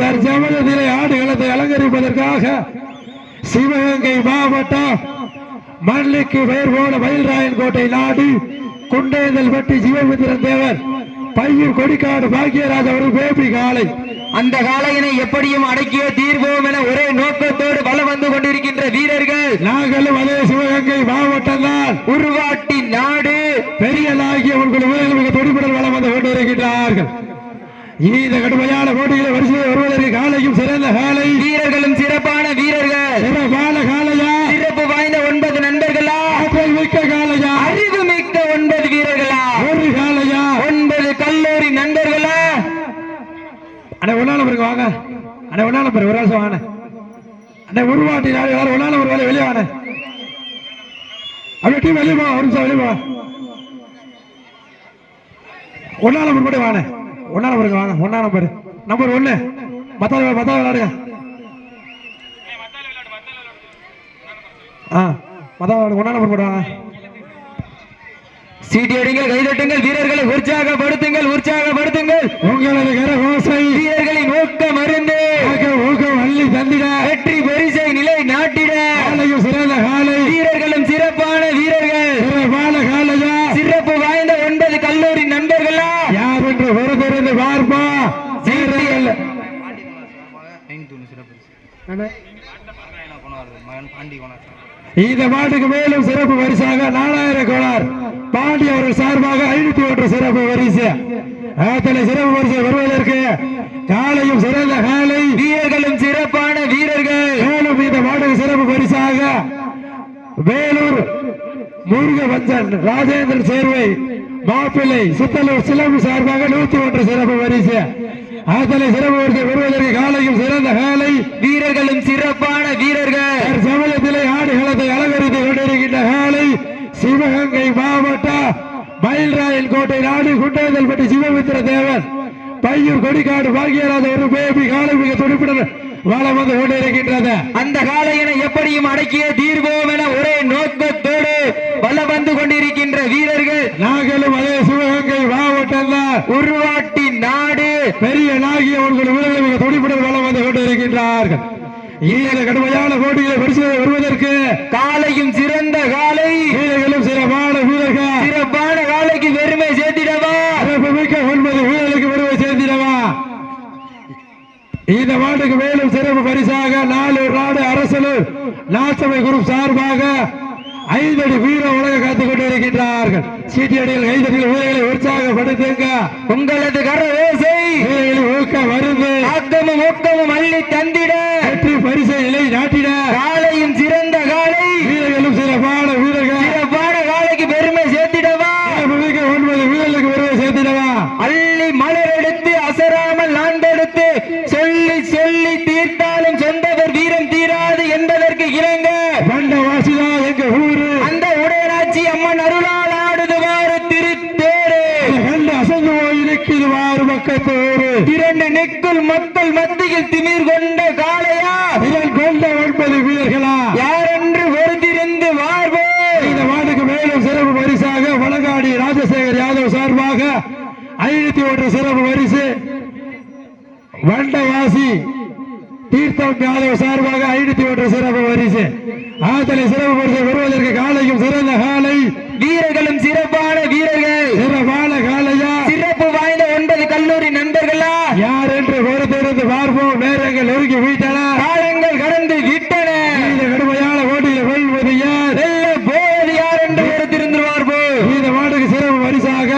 தற்சமயத்திலே ஆடுகளத்தை அலங்கரிப்பதற்காக சிவகங்கை மாவட்டம் மல்லிக்கு பெயர் போல மயில்ராயன் கோட்டை நாடு குண்டேந்தல் பட்டி சிவபுத்திரன் தேவர் பையூர் கொடிக்காடு பாக்கியராஜ் அவர்கள் பேபி காலை அந்த காளையனை எப்படியும் அடக்கிய தீர்வோம் என ஒரே நோக்கத்தோடு வலம் வந்து கொண்டிருக்கின்ற வீரர்கள். நாங்களும் அதே சிவகங்கை மாவட்டம் தான். உருவாட்டி நாடு. பெரியலாகிய உங்கள் மிக தொடிபடல் வளம் வந்து கொண்டிருக்கின்றார்கள். இந்த கடுமையான போட்டிகளை வரிசையில் வருவதற்கு காலையும் சிறந்த காலை. வீரர்களும் சிறப்பான வீரர்கள். சிறப்பான காலையா? சிறப்பு வாய்ந்த ஒன்பது நண்பர்களா? ஆற்றல் மிக்க காலையா? அறிவு மிக்க ஒன்பது வீரர்களா? ஒரு காலையா? ஒன்பது கல்லூரி நண்பர்களா? அண்ணே ஒன்னால பிறகு வாங்க. அண்ணே ஒன்னால பிறகு ஒரு நிமிஷம் வாங்க. அண்ணே உருவாட்டி நாடு யாரும் ஒன்னால ஒரு வேலை வெளியே வாங்க. அப்படியே டீம் வெளியே போ ஒரு நிமிஷம் வெளியே போ ஒன்னால நம்பர் கூட வாங்க. ஒன்னால நம்பருக்கு வாங்க ஒன்னா நம்பர் நம்பர் ஒன்னு மத்தால மத்தால விளையாடுங்க. ஆ ஒன்னா நம்பர் கூட வாங்க சீட்டி அடிங்கள் கைதட்டுங்கள் வீரர்களை உற்சாகப்படுத்துங்கள் உற்சாகப்படுத்துங்கள். உங்களது கரகோசை. வீரர்களின் ஊக்கம் அருந்து ஊக்கம் ஊக்கம் அள்ளி தந்திட வெற்றி பரிசை நிலை நாட்டிட காலையும் சிறந்த காலை வீரர்களும் சிறப்பான வீரர்கள் சிறப்பான காலையா சிறப்பு வாய்ந்த ஒன்பது கல்லூரி நண்பர்களா யார் என்று பொறுத்திருந்து பார்ப்பா சீட்டியல் இந்த மாட்டுக்கு மேலும் சிறப்பு பரிசாக நாலாயிரம் கோளார் பாண்டி அவர்கள் சார்பாக ஐநூத்தி ஒன்று சிறப்பு பரிசு அத்தனை சிறப்பு பரிசு வருவதற்கு காலையும் சிறந்த காலை. வீரர்களும் சிறப்பான வீரர்கள். மேலும் இந்த மாட்டுக்கு சிறப்பு பரிசாக வேலூர் முருகவஞ்சன் ராஜேந்திரன் சேர்வை மாப்பிள்ளை சித்தலூர் சிலம்பு சார்பாக நூத்தி ஒன்று சிறப்பு பரிசு அத்தனை சிறப்பு பரிசு வருவதற்கு காலையும் சிறந்த காலை. வீரர்களும் சிறப்பான வீரர்கள். சமயத்திலே ஆடுகளத்தை அலங்கரித்து கொண்டிருக்கின்ற காலை. சிவகங்கை மாவட்டம் மயில்ராயன் கோட்டை நாடு குண்டேதல்பட்டி சிவமித்திர தேவன் பையூர் கொடிக்காடு பாக்கியராஜ ஒரு பேபி காலை மிக துடிப்புடன் வளம் வந்து கொண்டிருக்கின்றது. அந்த காளையனை எப்படியும் அடக்கிய தீர்வோம் என ஒரே நோக்கத்தோடு வலம் வந்து கொண்டிருக்கின்ற வீரர்கள் நாங்களும் அதே சிவகங்கை மாவட்டம் தான் உருவாட்டி நாடு பெரிய நாகிய உங்கள் வீரர்கள் துடிப்புடன் வளம் வந்து கொண்டிருக்கின்றார்கள். கடுமையான போட்டிகளை பரிசுகளை வருவதற்கு காலையும் சிறந்த காலை. வீரர்களும் சிறப்பான வீரர்கள். சிறப்பான காலைக்கு பெருமை சேர்த்திடவா? சிறப்புமிக்க ஒன்பது வீரர்களுக்கு வருவை சேர்த்திடவா? இந்த மாட்டுக்கு மேலும் சிறப்பு பரிசாக நாலு நாடு அரசலூர் நாசமை குரூப் சார்பாக ஐந்தடி வீர உலக காத்துக் கொண்டிருக்கின்றார்கள். சீட்டியடிகள் கைதடிகள் வீரர்களை உற்சாகப்படுத்துங்க. உங்களது கர ஓசை வீரர்களின் ஊக்க மருந்து. ஆக்கமும் ஊக்கமும் அள்ளி தந்திட. வெற்றி பரிசை நிலை நாட்டிட. காலையும் சிறந்த காலை. வீரர்களும் சிறப்பான வீரர்கள். சிறப்பான காலைக்கு பெருமை சேர்த்திடவா? ஒன்பது வீரர்களுக்கு வருவை சேர்த்திடவா? அள்ளி ஒன்பது வீரர்களா யாரென்று ஒருதிருந்து வாழ்வோ இந்த மேலும் சிறப்பு பரிசாக வழங்காடி ராஜசேகர் யாதவ் சார்பாக ஐநூத்தி ஒன்று சிறப்பு பரிசு. வண்டவாசி தீர்த்தம் யாதவ் சார்பாக ஐநூத்தி ஒன்று சிறப்பு பரிசு. ஆத்தலை சிறப்பு பரிசு வருவதற்கு காலையும் சிறந்த காலை. வீரர்களும் சிறப்பான வீரர்கள் சிறப்பான காலையா சிறப்பு வாய்ந்த ஒன்பது கல்லூரி நண்பர்களா யார் என்று பொறுத்திருந்து பார்ப்போம் நேரங்கள் நெருங்கி வீட்டன காலங்கள் கடந்து விட்டன இந்த கடுமையான போட்டியில் வெல்வது யார் வெல்ல போவது யார் என்று ஒருத்திருந்து பார்ப்போம் இந்த மாட்டுக்கு சிறப்பு பரிசாக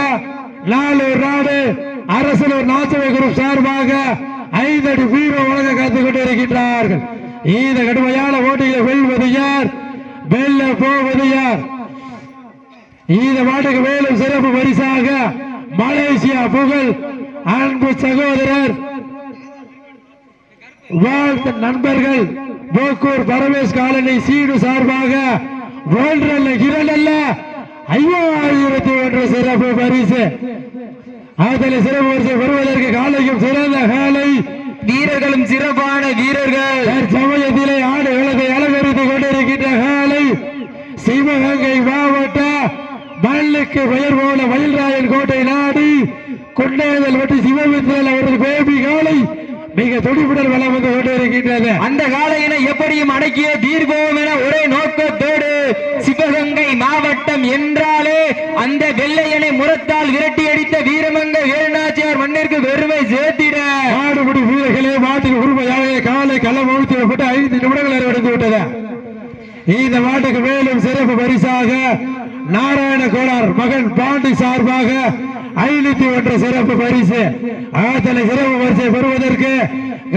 நாலூர் நாடு அரசலூர் நாசவை குரூப் சார்பாக ஐந்தடி வீர உலக காத்துக் இருக்கின்றார்கள். இந்த கடுமையான ஓட்டிகளை வெல்வது யார்? வெல்ல போவது யார்? இந்த மாட்டுக்கு மேலும் சிறப்பு பரிசாக மலேசியா புகழ் அன்பு சகோதரர் வாழ்த்து நண்பர்கள் போக்கூர் பரமேஷ் காலனி சீடு சார்பாக ஒன்றல்ல இரண்டல்ல ஐயாயிரத்தி ஒன்று சிறப்பு பரிசு. அதில் சிறப்பு பரிசு பெறுவதற்கு காலையும் சிறந்த காலை வீரர்களும் சிறப்பான வீரர்கள். சமயத்திலே ஆடு விளக்கை அலங்கரித்து கொண்டிருக்கின்ற காலை சிவகங்கை மாவட்ட மல்லுக்கு பெயர் போல வயல்ராயன் கோட்டை நாடு கொண்டேதல் வெட்டி சிவமித்திரன் அவரது பேபி காலை மிக துடிப்புடன் வளம் வந்து கொண்டிருக்கின்றது. அந்த காலையினை எப்படியும் அடக்கிய தீர்வோம் என ஒரே நோக்கத்தோடு சிவகங்கை மாவட்டம் என்றாலே அந்த வெள்ளையனை முரத்தால் விரட்டி அடித்த வீரமங்க வேலுநாச்சியார் மண்ணிற்கு பெருமை சேர்த்திட மாடுபிடி வீரர்களே மாட்டுக்கு காலை களம் அழுத்திடப்பட்டு ஐந்து நிமிடங்கள் நிறைவடைந்து விட்டது. இந்த மாட்டுக்கு மேலும் சிறப்பு பரிசாக நாராயண கோளார் மகன் பாண்டி சார்பாக ஐநூத்தி ஒன்று சிறப்பு பரிசு. ஆத்தலை சிறப்பு பரிசை பெறுவதற்கு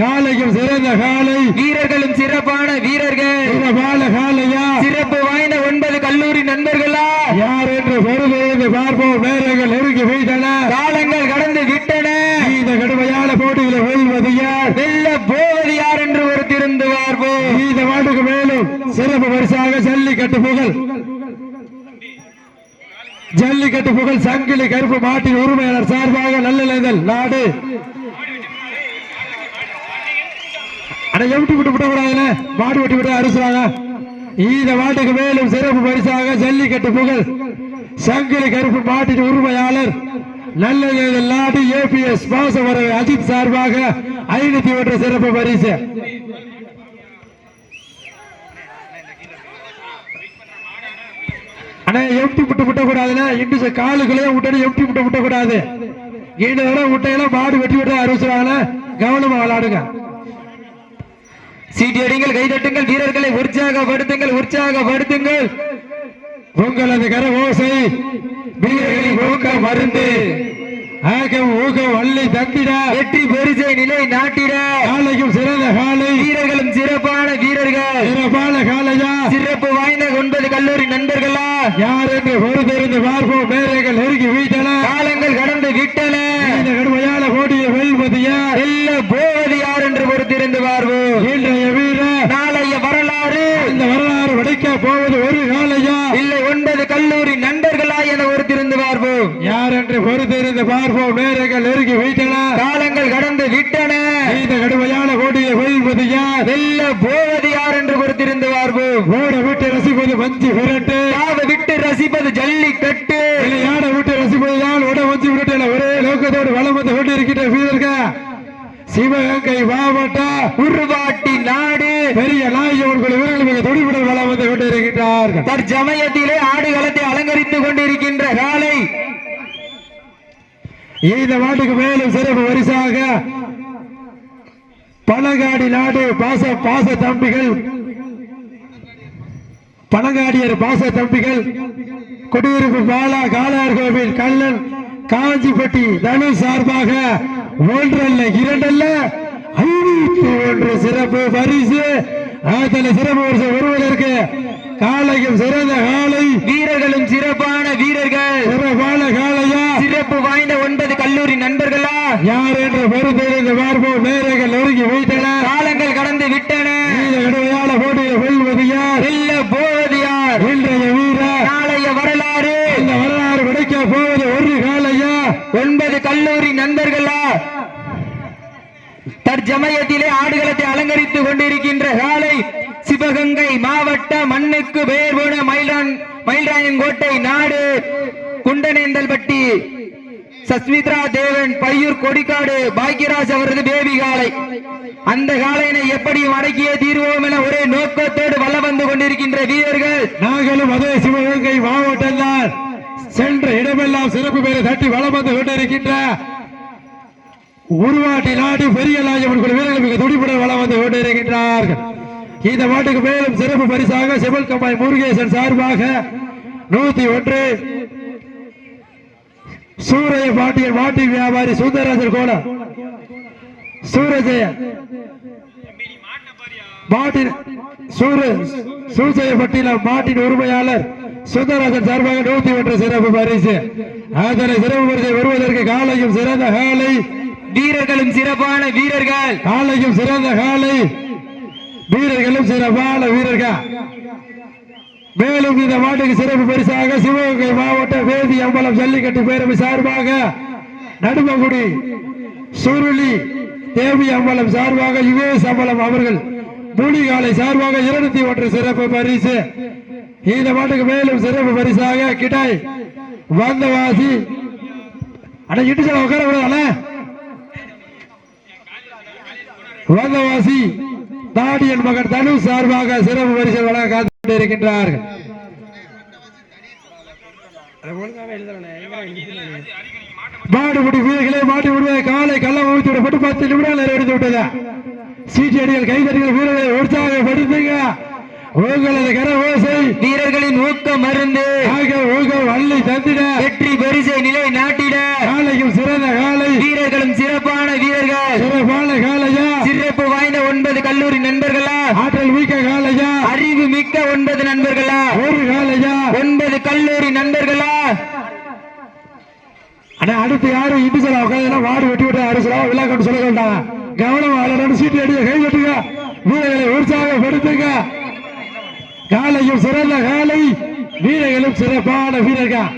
காலைக்கும் சிறந்த காலை. வீரர்களும் சிறப்பான வீரர்கள். சிறப்பான காலையா? சிறப்பு வாய்ந்த ஒன்பது கல்லூரி நண்பர்களா? யார் என்று பொறுத்து பார்ப்போம். நேரங்கள் நெருங்கி வைத்தன காலங்கள் கடந்து விட்டன இந்த கடுமையான போட்டிகளை வெல்வது யார் வெல்ல போவது யார் என்று ஒரு திருந்து பார்ப்போம் இந்த மாட்டுக்கு மேலும் சிறப்பு பரிசாக ஜல்லிக்கட்டு புகழ். ஜல்லிக்கட்டு புகழ் சங்கிலி கருப்பு மாட்டின் உரிமையாளர் சார்பாக நல்லிழந்தல் நாடு. அட எவிட்டு விட்டு விட கூடாதுல மாடு வெட்டி விட்டு அரிசுறாங்க இந்த மாட்டுக்கு மேலும் சிறப்பு பரிசாக ஜல்லிக்கட்டு புகழ். சங்கிலி கருப்பு மாட்டின் உரிமையாளர் நல்ல நாடு. ஏபிஎஸ் பாசவரவை அஜித் சார்பாக ஐநூத்தி ஒன்று சிறப்பு பரிசு. ஆனா எம்டி முட்டை முட்ட கூடாதுல இண்டு காலுக்குள்ளே விட்டு எம்டி முட்டை முட்ட கூடாது இந்த தடவை விட்டையெல்லாம் மாடு வெட்டி விட்டு அறிவிச்சுறாங்க கவனமா விளையாடுங்க. சீட்டியடிங்கள் கைதட்டுங்கள் வீரர்களை உற்சாகப்படுத்துங்கள் உற்சாகப்படுத்துங்கள். உங்களது கர ஓசை வீரர்களின் ஊக்க மருந்து. ஆகம் ஊகம் வள்ளி தங்கிட வெற்றி பெருசை நிலை நாட்டிட. காலையும் சிறந்த காலை. வீரர்களும் சிறப்பான வீரர்கள். சிறப்பான காலையா சிறப்பு வாய்ந்த ஒன்பது கல்லூரி நண்பர்களா யார் என்று பொறுத்திருந்து பார்ப்போம். மேரைகள் நெருங்கி வீட்டன. காலங்கள் கடந்து விட்டன. இந்த கடுமையான போட்டியை வெல்வது யார் வெல்ல போவது யார் என்று பொறுத்திருந்து பார்வோம் இன்றைய வீரர் நாளைய வரலாறு. இந்த வரலாறு வடைக்க போவது ஒரு காலையா? இல்லை ஒன்பது கல்லூரி நண்பர்களா என பொறுத்திருந்து பார்ப்போம் யார் என்று பொறுத்திருந்து பார்ப்போம். நேரங்கள் நெருங்கி வைத்தன காலங்கள் கடந்து விட்டன. இந்த கடுமையான போட்டியை வெல்வது யார்? வெல்ல போவது யார் என்று பொறுத்திருந்து பார்ப்போம். ஓட விட்டு ரசிப்பது மஞ்சு விரட்டு. காவ விட்டு ரசிப்பது ஜல்லிக்கட்டு. விளையாட விட்டு ரசிப்பது தான் உட மஞ்சு விரட்டு ஒரே நோக்கத்தோடு வளம் வந்து கொண்டு இருக்கின்ற வீரர்கள். சிவகங்கை மாவட்டம் உருவாட்டி நாடு. பெரிய நாயகன் குழு மிக வளம் வந்து தற்சமயத்திலே ஆடுகளத்தை அலங்கரித்துக் கொண்டிருக்கின்ற காலை. இந்த மாட்டுக்கு மேலும் சிறப்பு வரிசாக பழங்காடி நாடு பாச பாச தம்பிகள். பழங்காடியர் பாச தம்பிகள். குடியிருப்பு பாலா காலார் கோவில் கல்லன் காஞ்சிப்பட்டி தனு சார்பாக ஒன்றல்ல இரண்டல்ல ஐநூத்தி ஒன்று சிறப்பு பரிசு. அதில் சிறப்பு பரிசு வருவதற்கு காலையும் சிறந்த காலை. வீரர்களும் சிறப்பான வீரர்கள். சிறப்பான காலையா? சிறப்பு வாய்ந்த ஒன்பது கல்லூரி நண்பர்களா? யார் என்று பொறுத்திருந்து பார்ப்போம். நேரங்கள் நெருங்கி வைத்தன காலங்கள் கடந்து விட்டன இந்த கடுமையான போட்டியை வெல்வது யார் வெல்ல போவது யார் இன்றைய வீரர் நாளைய வரலாறு இந்த வரலாறு கிடைக்க போவது ஒரு காலையா ஒன்பது கல்லூரி நண்பர்களா தற்சமயத்திலே ஆடுகளத்தை அலங்கரித்துக் கொண்டிருக்கின்ற காலை சிவகங்கை மாவட்ட மண்ணுக்கு பெயர் போன மயிலான் மயில்ராயங்கோட்டை நாடு குண்டனேந்தல்பட்டி சஸ்மித்ரா தேவன் பையூர் கொடிக்காடு பாக்யராஜ் அவரது பேபி காலை. அந்த காலையினை எப்படியும் அடக்கிய தீர்வோம் என ஒரே நோக்கத்தோடு வல்ல வந்து கொண்டிருக்கின்ற வீரர்கள். நாங்களும் அதே சிவகங்கை மாவட்டம் தான் சென்ற இடமெல்லாம் சிறப்பு பேரை தட்டி வளம் வந்து கொண்டிருக்கின்ற உருவாட்டி நாடு பெரிய குழு வீரர்கள் மிக துடிப்புடன் வளம் வந்து கொண்டிருக்கின்றார்கள் இந்த மாட்டுக்கு மேலும் சிறப்பு பரிசாக சிவல் கம்பாய் முருகேசன் சார்பாக நூத்தி ஒன்று. சூரிய பாட்டியன் மாட்டி வியாபாரி சுந்தரராஜன் கோலம். சூரஜெயன் மாட்டின் சூர சூசையப்பட்டியில மாட்டின் உரிமையாளர். சுந்தரராஜன் சார்பாக நூத்தி ஒன்று சிறப்பு பரிசு. அதனை சிறப்பு பரிசை வருவதற்கு காலையும் சிறந்த காலை. வீரர்களும் சிறப்பான வீரர்கள். காலையும் சிறந்த காலை. வீரர்களும் சிறப்பான வீரர்கள். மேலும் இந்த மாட்டுக்கு சிறப்பு பரிசாக சிவகங்கை மாவட்ட வேதி அம்பலம் ஜல்லிக்கட்டு பேரவை சார்பாக நடுமங்குடி சுருளி தேவி அம்பலம் சார்பாக யுவேஸ் அம்பலம் அவர்கள் மூலிகாலை சார்பாக இருநூத்தி ஒன்று சிறப்பு பரிசு. இந்த மாட்டுக்கு மேலும் சிறப்பு பரிசாக கிடாய் வந்தவாசி. அட இட்டு சொல்ல உட்கார விடாத வந்தவாசி தாடியன் மகன் தனு சார்பாக சிறப்பு பரிசு வழங்க காத்து கொண்டிருக்கின்றார்கள் மாடுபிடி வீரர்களே மாட்டு விடுவதை காலை கள்ள ஊற்றி விடப்பட்டு பத்து நிமிடங்கள் நிறைவடைந்து விட்டது. சீட்டடிகள் கைதடிகள் வீரர்களை உற்சாகப்படுத்துங்க. உங்களது கர ஓசை வீரர்களின் ஊக்க மருந்து. வள்ளி தந்திட. வெற்றி பரிசை நிலை நாட்டிட. காலையும் சிறந்த காலை. வீரர்களும் சிறப்பான வீரர்கள். சிறப்பான காலையா? சிறப்பு வாய்ந்த ஒன்பது கல்லூரி நண்பர்களா? ஆற்றல் மிக்க காலையா? அறிவு மிக்க ஒன்பது நண்பர்களா? ஒரு காலையா? ஒன்பது கல்லூரி நண்பர்களா? ஆனா அடுத்து யாரும் இட்டு சொல்ல உட்காந்து வாடு வெட்டி விட்டு அரசு விழாக்கொண்டு சொல்ல வேண்டாம். கவனம் சீட்டு அடிக்க கை கட்டுங்க வீரர்களை உற்சாகப்படுத்துங்க. காலையும் சிறந்த காலை வீரர்களும் சிறப்பான வீரர்கள்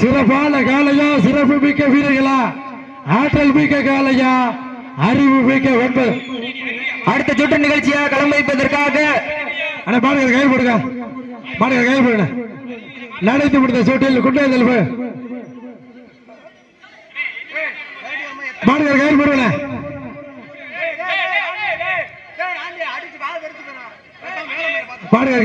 சிறப்பான காலையா சிறப்பு மிக்க வீரர்களா ஆற்றல் மிக்க காலையா அறிவு மிக்க வெப்பது அடுத்த சுற்று நிகழ்ச்சியா களம் வைப்பதற்காக ஆனா பாடகர் கை போடுங்க பாடகர் கை போடுங்க நடத்தி முடித்த சூட்டில் குண்டாயத்தில் போய் பாடுகிற கை போடுங்க பாருங்க